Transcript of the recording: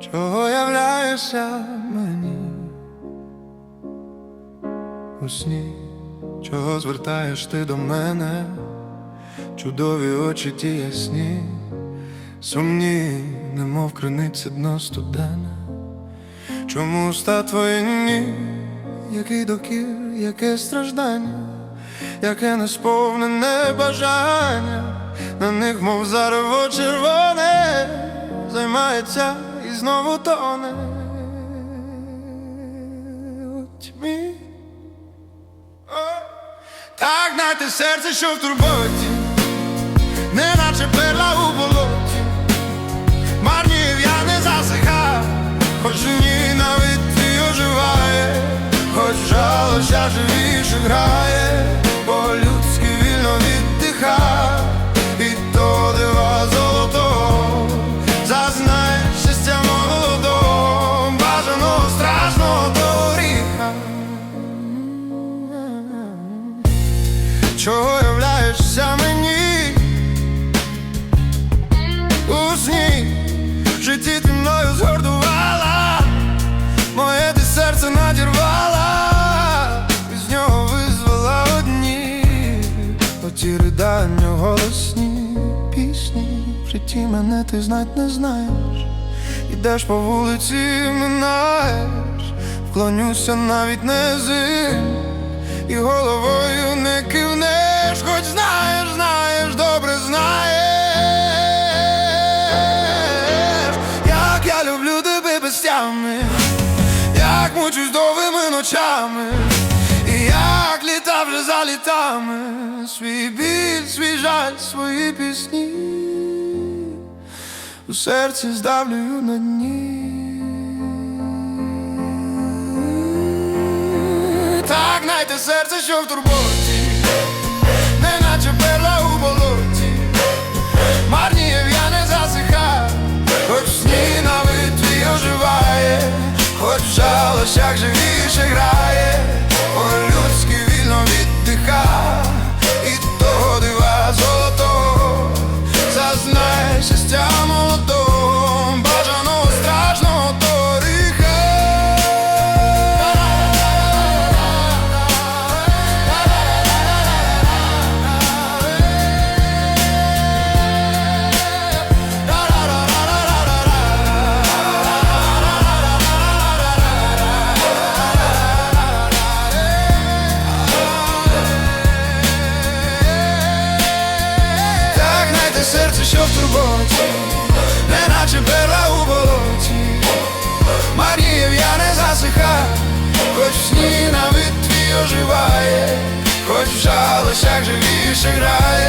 Чого являєшся мені у сні, чого звертаєш ти до мене, чудові очі ті ясні, сумні, немов криниця дно студене. Чому уста твої ні, який докір, яке страждання, яке несповнене бажання, на них, мов зарево червоне, займається і знову тоне. У тьмі. Так знайте серце, що в турботі, неначе перла у живіше оті ридання голосні пісні, в житті мене ти знать не знаєш, ідеш по вулиці, минаєш, вклонюся навіть не зим і головою не кивнеш, хоч знаєш, знаєш, добре знаєш, як я люблю тебе без тями, як мучусь довгими ночами, вже свій біль, свій жаль, свої пісні, у серці здавлюю на дні. Так знайте серце, що в турботі, неначе перла у болоті, марні я не засиха, хоч сні на твій оживає, хоч в жалощах живіше грає, серце, що в турботі, неначе перла у болоті, Маріїв я не засихаю, хоч в сні на вид твій оживає, хоч в жалостях живіше грає,